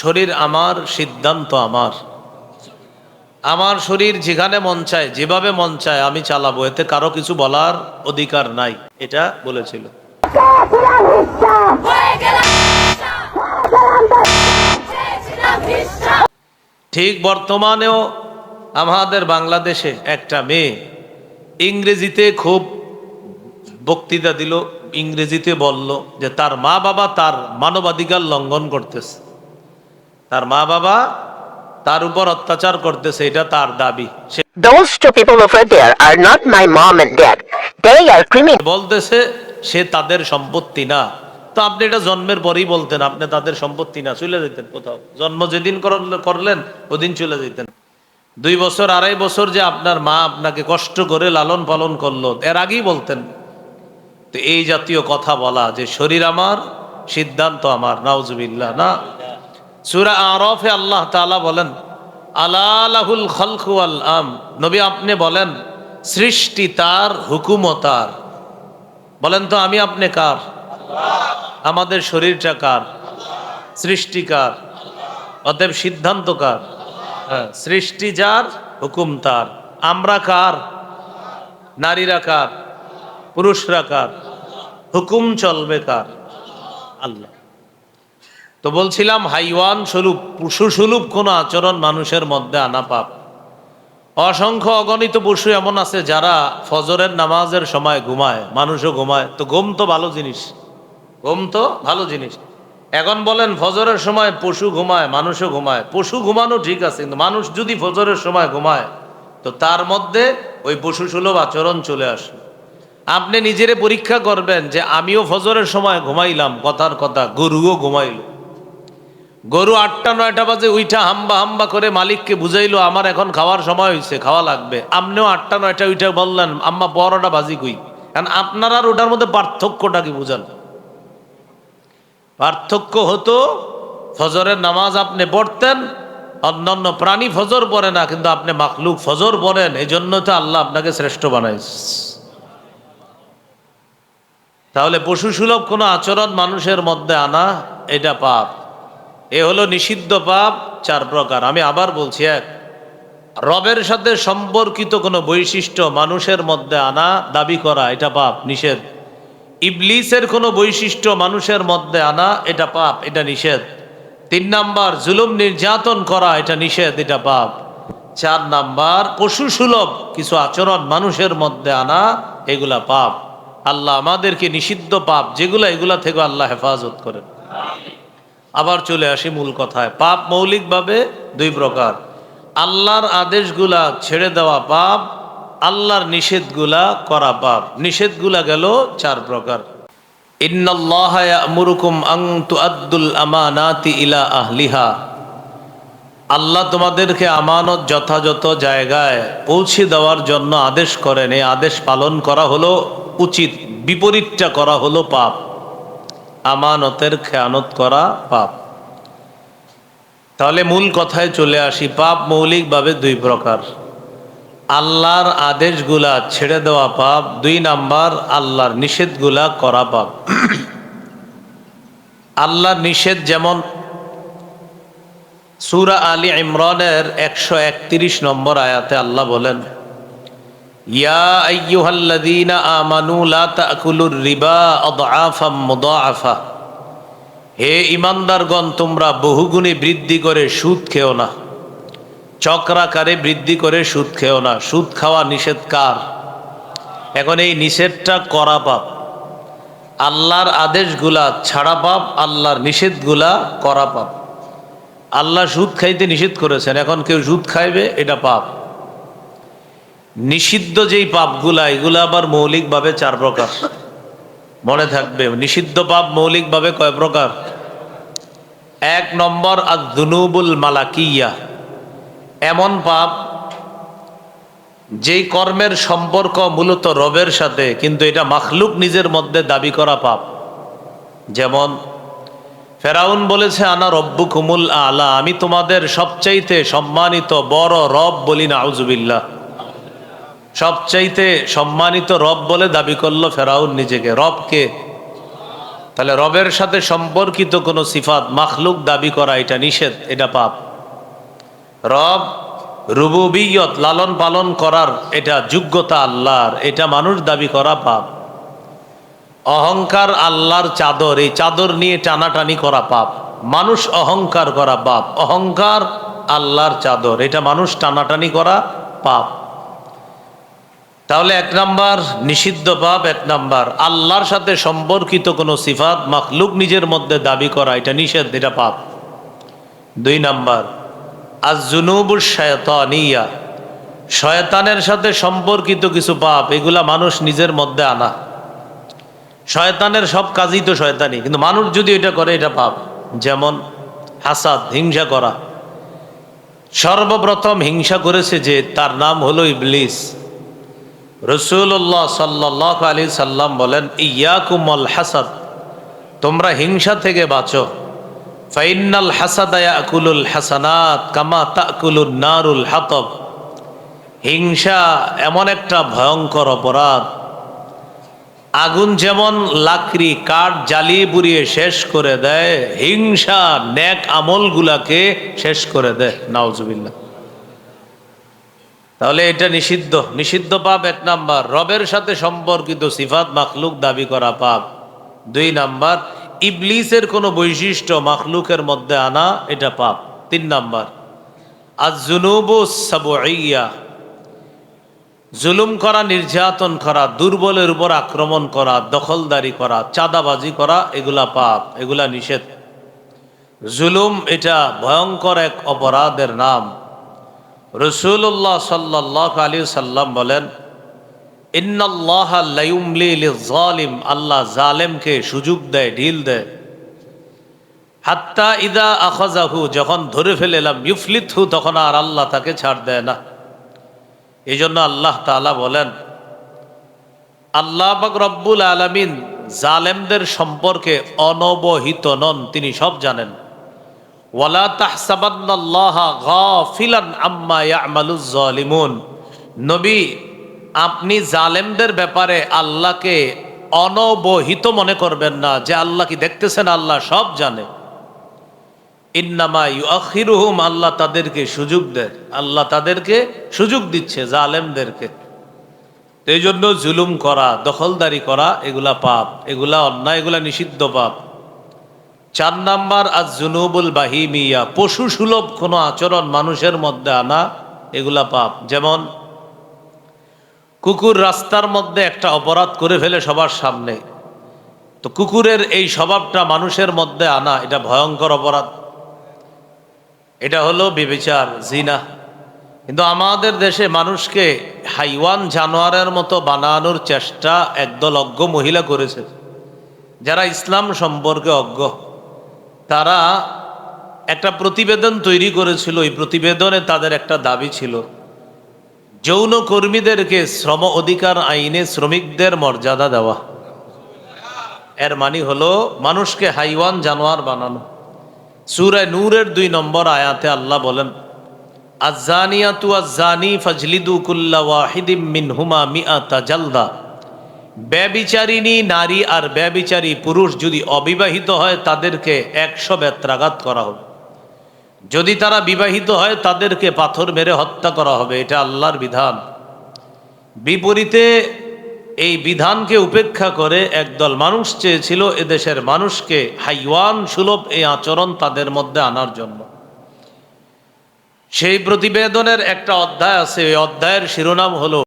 শরীর আমার, সিদ্ধান্ত আমার। আমার শরীর যেখানে মন চায়, যেভাবে মন চায় আমি চালাবো, এতে কারও কিছু বলার অধিকার নাই, এটা বলেছিল। ঠিক বর্তমানেও আমাদের বাংলাদেশে একটা মেয়ে ইংরেজিতে খুব বক্তৃতা দিল, ইংরেজিতে বলল যে তার মা বাবা তার মানবাধিকার লঙ্ঘন করতেছে। তার মা বাবা তার উপর অত্যাচার করতেছে এটা তার দাবি। Those two people over there are not my mom and dad. They are criminals. বলতেছে সে তাদের সম্পত্তি না। তো আপনি এটা জন্মের পরেই বলতেন আপনি তাদের সম্পত্তি না। চলে যেতেন কোথাও। জন্ম যেদিন করলেন ওদিন চলে যেতেন। দুই বছর আড়াই বছর যে আপনার মা আপনাকে কষ্ট করে লালন পালন করল এর আগেই বলতেন। তো এই জাতীয় কথা বলা যে শরীর আমার সিদ্ধান্ত আমার নাউজুবিল্লাহ না? সুরা আরফে আল্লাহ তাআলা বলেন আলাহুল খালকু আল আম। নবী আপনি বলেন, সৃষ্টি তার হুকুমতার বলেন তো, আমি আপনি কার? আমাদের শরীরটা কার? সৃষ্টিকার অতএব সিদ্ধান্ত কার? হ্যাঁ সৃষ্টি যার, হুকুম তার। আমরা কার? নারীরা কার? পুরুষরা কার? হুকুম চলবে কার? আল্লাহ। তো বলছিলাম, হাইওয়ান স্বরূপ পশু স্বরূপ কোনো আচরণ মানুষের মধ্যে আনা পাপ। অসংখ্য অগণিত পশু এমন আছে যারা ফজরের নামাজের সময় ঘুমায়, মানুষও ঘুমায়। তো ঘুম তো ভালো জিনিস। ঘুম তো ভালো জিনিস। এখন বলেন, ফজরের সময় পশু ঘুমায়, মানুষও ঘুমায়। পশু ঘুমানো ঠিক আছে, কিন্তু মানুষ যদি ফজরের সময় ঘুমায়, তো তার মধ্যে ওই পশু সুলভ আচরণ চলে আসে। আপনি নিজেরে পরীক্ষা করবেন যে, আমিও ফজরের সময় ঘুমাইলাম, কথার কথা, গরুও ঘুমাইল। গরু আটটা, নয়টা বাজে উইঠা হাম্বা হাম্বা করে মালিককে বুঝাইলো, আমার এখন খাওয়ার সময় হয়েছে খাওয়া লাগবে। আপনিও আটটা, নয়টা উইঠা বললেন, আম্মা বড়টা বাজি কই? কারণ আপনার আর ওটার মধ্যে পার্থক্যটা কি বুঝান? পার্থক্য হতো, ফজরের নামাজ আপনি পড়তেন, অন্যান্য প্রাণী ফজর পড়ে না, কিন্তু আপনি মাখলুক ফজর পড়েন এই জন্য তো আল্লাহ আপনাকে শ্রেষ্ঠ বানাইছে। তাহলে পশু সুলভ কোনো আচরণ মানুষের মধ্যে আনা, এটা পাপ। এ হলো নিষিদ্ধ পাপ, চার প্রকার। আমি আবার বলছি, এক, রবের সাথে সম্পর্কিত কোনো বৈশিষ্ট্য মানুষের মধ্যে আনা, দাবি করা, এটা পাপ, নিষেধ। ইবলিসের কোনো বৈশিষ্ট্য মানুষের মধ্যে আনা, এটা পাপ, এটা নিষেধ। তিন নাম্বার, জুলুম নির্যাতন করা, এটা নিষেধ, এটা পাপ। চার নাম্বার, পশু সুলভ কিছু আচরণ মানুষের মধ্যে আনা, এগুলা পাপ। আল্লাহ আমাদেরকে নিষিদ্ধ পাপ, যেগুলো এগুলা থেকে আল্লাহ হেফাজত করেন। আবার চলে আসি মূল কথায়। পাপ মৌলিকভাবে দুই প্রকার। আল্লাহর আদেশগুলা ছেড়ে দেওয়া পাপ, আল্লাহর নিষেধগুলা করা পাপ। নিষেধগুলা গেল চার প্রকার। আল্লাহ তোমাদেরকে আমানত যথাযথ জায়গায় পৌঁছে দেওয়ার জন্য আদেশ করেন। এই আদেশ পালন করা হলো, উচিত বিপরীতটা করা হলো পাপ। আমানতের খেয়ানত করা পাপ। তাহলে মূল কথায় চলে আসি, পাপ মৌলিকভাবে দুই প্রকার। আল্লাহর আদেশগুলা ছেড়ে দেওয়া পাপ, দুই নাম্বার আল্লাহর নিষেধগুলা করা পাপ। আল্লাহর নিষেধ যেমন সুরা আলী ইমরানের একশো একত্রিশ নম্বর আয়াতে আল্লাহ বলেন ইয়া আইয়ুহাল্লাযীনা আমানু লা তাকুলুর রিবা আদআফাম মুদাআফা। হে ইমানদারগণ, তোমরা বহুগুণে বৃদ্ধি করে সুদ খেও না। চক্রাকারে বৃদ্ধি করে সুদ খেও না। সুদ খাওয়া নিষেধ কার? এখন এই নিষেধটা করা পাপ। আল্লাহর আদেশগুলা ছাড়া পাপ, আল্লাহর নিষেধগুলা করা পাপ। আল্লাহ সুদ খাইতে নিষেধ করেছেন, এখন কেউ সুদ খাইবে, এটা পাপ। নিষিদ্ধ যেই পাপগুলা, এগুলা আবার মৌলিকভাবে চার প্রকার। মনে থাকবে, নিষিদ্ধ পাপ মৌলিকভাবে কয় প্রকার? এক নম্বর আর দুনুবুল মালাকিয়া। এমন পাপ যেই কর্মের সম্পর্ক মূলত রবের সাথে, কিন্তু এটা মাখলুক নিজের মধ্যে দাবি করা পাপ। যেমন, ফেরাউন বলেছে, আনা রব্বু কুমুল আলা আমি তোমাদের সবচাইতে সম্মানিত বড় রব বলি না আউজুবিল্লাহ সবচাইতে সম্মানিত রব বলে দাবি করল ফেরাউন নিজেকে। রবকে তাহলে রবের সাথে সম্পর্কিত কোনো সিফাত, মাখলুক দাবি করা এটা নিষেধ, এটা পাপ। রব রুবুবিয়ত, লালন পালন করার এটা যোগ্যতা আল্লাহর, এটা মানুষ দাবি করা পাপ। অহংকার আল্লাহর চাদর, এই চাদর নিয়ে টানাটানি করা পাপ। মানুষ অহংকার করা পাপ। অহংকার আল্লাহর চাদর, এটা মানুষ টানাটানি করা পাপ। তাহলে এক নাম্বার নিষিদ্ধ পাপ, এক নাম্বার আল্লাহর সাথে সম্পর্কিত কোনো সিফাত মাখলুক নিজের মধ্যে দাবি করা, এটা নিষেধ, এটা পাপ। দুই নাম্বার আজ জুনুবুর শয়তানিয়া শয়তানের সাথে সম্পর্কিত কিছু পাপ এগুলা মানুষ নিজের মধ্যে আনা শয়তানের সব কাজই তো শয়তানি কিন্তু মানুষ যদি এটা করে এটা পাপ যেমন হাসাদ হিংসা করা সর্বপ্রথম হিংসা করেছে যে তার নাম হলো ইবলিস রসুল্লাহ সাল্লাহ আলী সাল্লাম বলেন, ইয়াকুমল হাসাদ, তোমরা হিংসা থেকে বাঁচো। ফাইনাল হাসাদায়াকুলুল হাসানাত কামা তাকুলুল নারুল হাতব। হিংসা এমন একটা ভয়ঙ্কর অপরাধ। আগুন যেমন লাকড়ি, কাঠ জ্বালিয়ে পুড়িয়ে শেষ করে দেয়, হিংসা, ন্যাক আমলগুলাকে শেষ করে দেয়। নাওজুবিল্লাহ তাহলে এটা নিষিদ্ধ। নিষিদ্ধ পাপ এক নাম্বার। রবের সাথে সম্পর্কিত সিফাত মাখলুক দাবি করা পাপ। দুই নাম্বার, ইবলিসের কোনো বৈশিষ্ট্য মাখলুকের মধ্যে আনা, এটা পাপ। তিন নাম্বার আজ জুনুবু সাবইয়া। জুলুম করা, নির্যাতন করা, দুর্বলের উপর আক্রমণ করা, দখলদারি করা, চাঁদাবাজি করা, এগুলা পাপ, এগুলা নিষেধ। জুলুম এটা ভয়ঙ্কর এক অপরাধের নাম। রসুল্লাহ সাল্লাহ আলী সাল্লাম বলেন লাইউমলি জালিম আল্লাহ জালেমকে সুযোগ দেয়, ঢিল দেয়। হাত্তা ইদা আখাজাহু যখন ধরে ফেলেলাম ইউফলিথু তখন আর আল্লাহ তাকে ছাড় দেয় না। এই জন্য আল্লাহ তালা বলেন, আল্লাহ বাক রব্বুল আলমিন জালেমদের সম্পর্কে অনবহিত নন, তিনি সব জানেন। ওয়ালা নবী, আপনি জালেমদের ব্যাপারে আল্লাহকে অনবহিত মনে করবেন না যে আল্লাহ কি দেখতেছেন, আল্লাহ সব জানে। ইন্নামা আল্লাহ তাদেরকে সুযোগ দেয়। আল্লাহ তাদেরকে সুযোগ দিচ্ছে জালেমদেরকে। এই জন্য জুলুম করা, দখলদারি করা, এগুলা পাপ, এগুলা অন্যায়, এগুলা নিষিদ্ধ পাপ। চার নাম্বার আজ জুনুবুল বাহিমিয়া, পশু সুলভ কোনো আচরণ মানুষের মধ্যে আনা, এগুলা পাপ। যেমন, কুকুর রাস্তার মধ্যে একটা অপরাধ করে ফেলে সবার সামনে, তো কুকুরের এই স্বভাবটা মানুষের মধ্যে আনা, এটা ভয়ঙ্কর অপরাধ। এটা হলো বিবেচার জিনা। কিন্তু আমাদের দেশে মানুষকে হাইওয়ান জানোয়ারের মতো বানানোর চেষ্টা একদল অজ্ঞ মহিলা করেছে, যারা ইসলাম সম্পর্কে অজ্ঞ। তারা একটা প্রতিবেদন তৈরি করেছিল। এই প্রতিবেদনে তাদের একটা দাবি ছিল। যৌন কর্মীদেরকে শ্রম অধিকার আইনে শ্রমিকদের মর্যাদা দেওয়া। এর মানে হলো মানুষকে হাইওয়ান জানোয়ার বানানো। সুরায় নূরের দুই নম্বর আয়াতে আল্লাহ বলেন আজানিয়াতু আজানি ফজলিদু কুল্লা ওয়াহিদিম মিনহুমা মিআতা জালদা। ব্যবিচারিণী নারী আর ব্যবিচারী পুরুষ যদি অবিবাহিত হয়, তাদেরকে একশো বেত্রাঘাত করা হবে। যদি তারা বিবাহিত হয়, তাদেরকে পাথর মেরে হত্যা করা হবে। এটা আল্লাহর বিধান। বিপরীতে এই বিধানকে উপেক্ষা করে একদল মানুষ চেয়েছিল এদেশের মানুষকে হাইওয়ান সুলভ এই আচরণ তাদের মধ্যে আনার জন্য। সেই প্রতিবেদনের একটা অধ্যায় আছে। ওই অধ্যায়ের শিরোনাম হলো